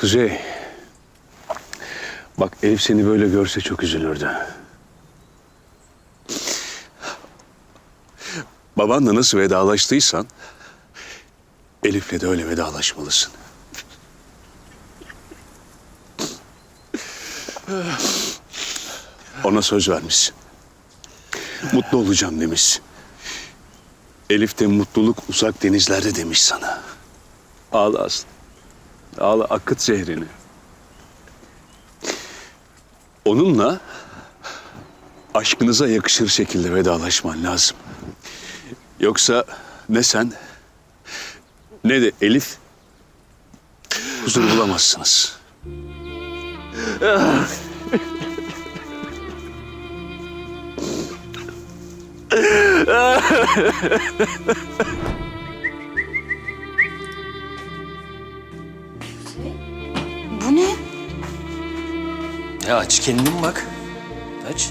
Kuzey. Bak Elif seni böyle görse çok üzülürdü. Babanla nasıl vedalaştıysan Elif'le de öyle vedalaşmalısın. Ona söz vermişsin. Mutlu olacağım demiş. Elif de mutluluk uzak denizlerde demiş sana. Ağla Aslı. Ağla akıt zehrini. Onunla aşkınıza yakışır şekilde vedalaşman lazım. Yoksa ne sen ne de Elif huzur bulamazsınız. Ya aç kendin bak. Aç.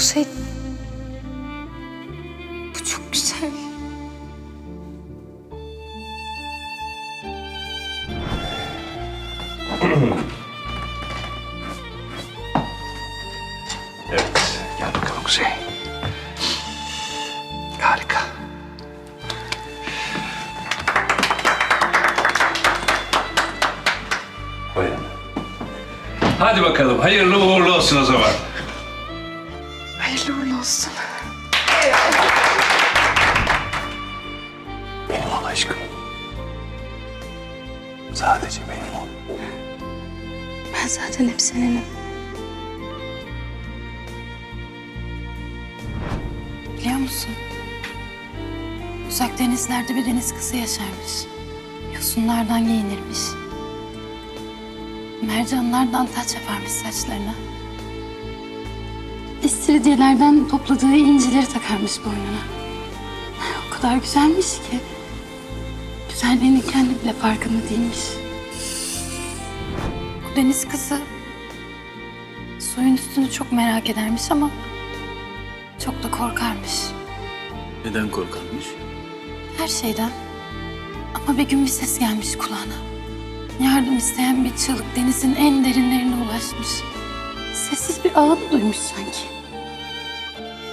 Kuzey. Bu çok güzel. Evet, gel bakalım Kuzey. Harika. Buyurun. Hadi bakalım hayırlı uğurlu olsun o zaman. Ol aşkım. Sadece benim ol. Ben zaten hep seninim. Biliyor musun? Uzak denizlerde bir deniz kızı yaşarmış. Yosunlardan giyinirmiş. Mercanlardan taç yaparmış saçlarına. İstiridyelerden topladığı incileri takarmış boynuna. O kadar güzelmiş ki. Güzelliğinin kendi bile farkında değilmiş. Bu deniz kızı suyun üstünü çok merak edermiş ama çok da korkarmış. Neden korkarmış? Her şeyden. Ama bir gün bir ses gelmiş kulağına. Yardım isteyen bir çığlık denizin en derinlerine ulaşmış. Sessiz bir ağıt duymuş sanki.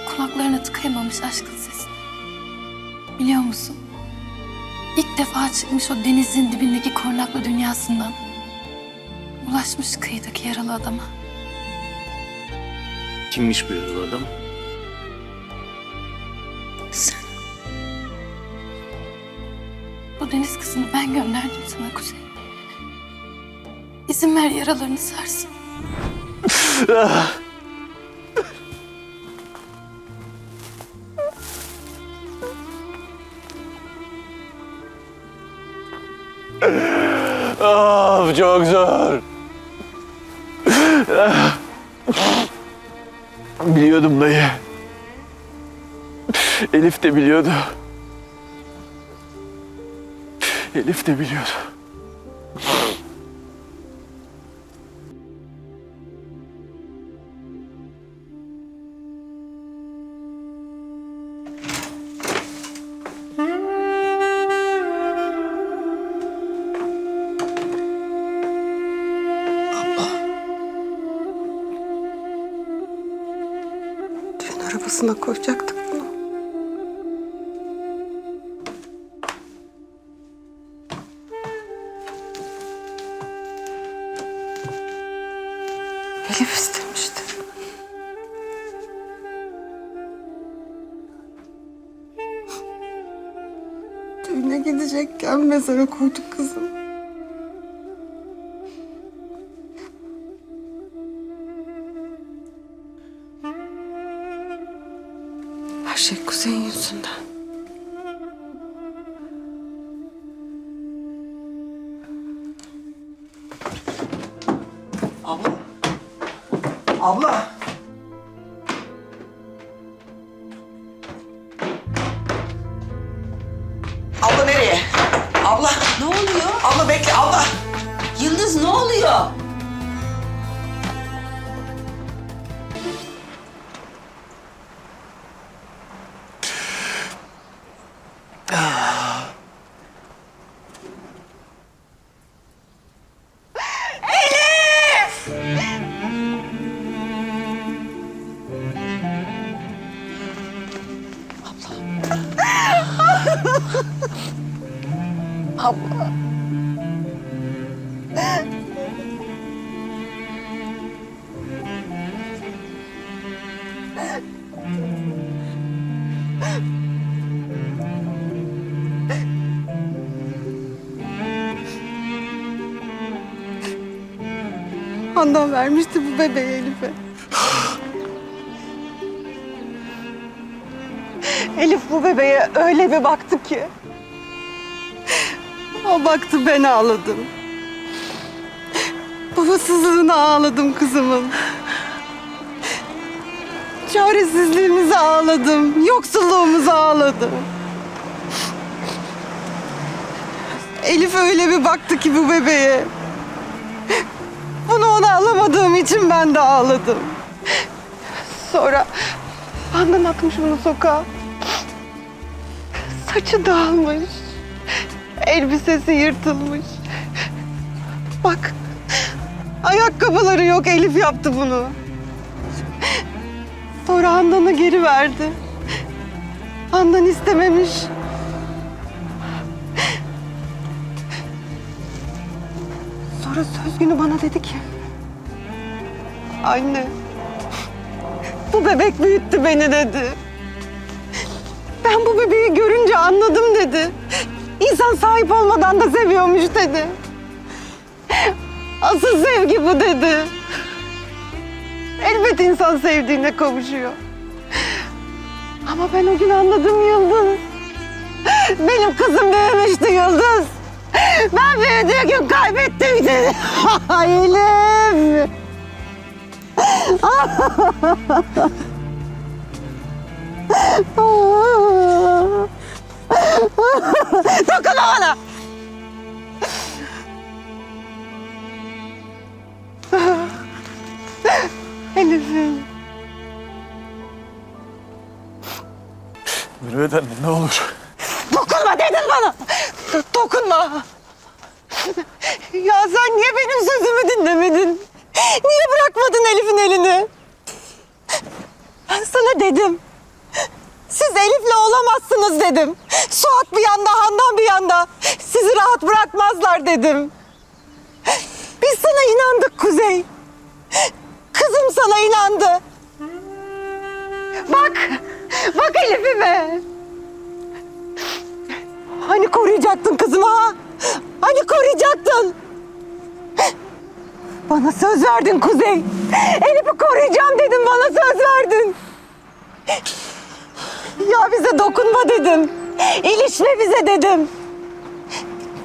Kulaklarına tıkayamamış aşkın sesini. Biliyor musun? İlk defa çıkmış o denizin dibindeki kornaklı dünyasından. Ulaşmış kıyıdaki yaralı adama. Kimmiş bu yaralı adam? Sen. Bu deniz kızını ben gönderdim sana Kuzey. İzin ver yaralarını sarsın. Of çok zor. Biliyordum dayı. Elif de biliyordu. Elif de biliyordu. Arabasına koyacaktık bunu. Elif istemişti. Düğüne gidecekken mezara koyduk kızım. Şey Kuzey'in yüzünden. Abla. Abla. Abla nereye? Abla. Ne oluyor? Abla bekle abla. Yıldız ne oluyor? Handan vermişti bu bebeği Elif'e. Elif bu bebeğe öyle bir baktı ki. O baktı ben ağladım. Babasızlığına ağladım kızımın. Çaresizliğimize ağladım. Yoksulluğumuza ağladım. Elif öyle bir baktı ki bu bebeğe. Bunu ona alamadığım için ben de ağladım. Sonra Handan atmış bunu sokağa. Saçı dağılmış. Elbisesi yırtılmış. Bak. Ayakkabıları yok. Elif yaptı bunu. Sonra Handan'a geri verdi. Handan istememiş. Sonra söz günü bana dedi ki... Anne... Bu bebek büyüttü beni dedi. Ben bu bebeği görünce anladım dedi. İnsan sahip olmadan da seviyormuş dedi. Asıl sevgi bu dedi. Elbet insan sevdiğine kavuşuyor. Ama ben o gün anladım Yıldız. Benim kızım büyümüştü Yıldız. Ben büyüdüğü gün kaybettim seni. Elif. Dokunma bana. Elif'im. Mürüvvet anne ne olur. Dokunma dedin bana. Do- dokunma. Ya sen niye benim sözümü dinlemedin? Niye bırakmadın Elif'in elini? Ben sana dedim. Siz Elif'le olamazsınız dedim. Suat bir yanda, Handan bir yanda. Sizi rahat bırakmazlar dedim. Biz sana inandık Kuzey. Kızım sana inandı. Bak, bak Elif'ime. Hani koruyacaktın kızımı ha? Hani koruyacaktın? Bana söz verdin Kuzey. Elif'i koruyacağım dedim bana söz verdin. Ya bize dokunma dedim. İlişme bize dedim.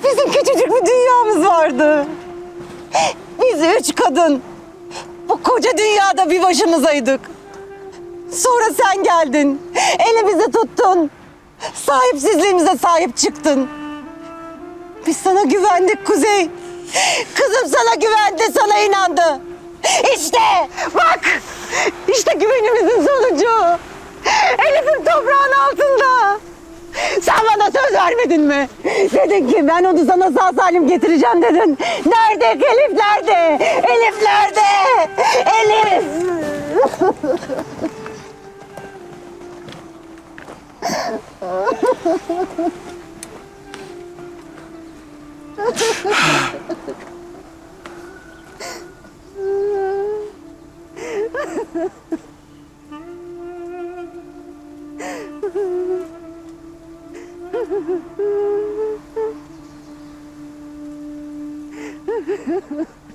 Bizim küçücük bir dünyamız vardı. Biz üç kadın. Bu koca dünyada bir başımızaydık. Sonra sen geldin. Elimizi tuttun. Sahipsizliğimize sahip çıktın. Biz sana güvendik Kuzey. Kızım sana güvendi, sana inandı. İşte bak, işte güvenimizin sonucu. Elif'im toprağın altında. Sen bana söz vermedin mi? Dedin ki ben onu sana sağ salim getireceğim dedin. Nerede Elif nerede? Elif nerede? Elif! Ha ha ha ha.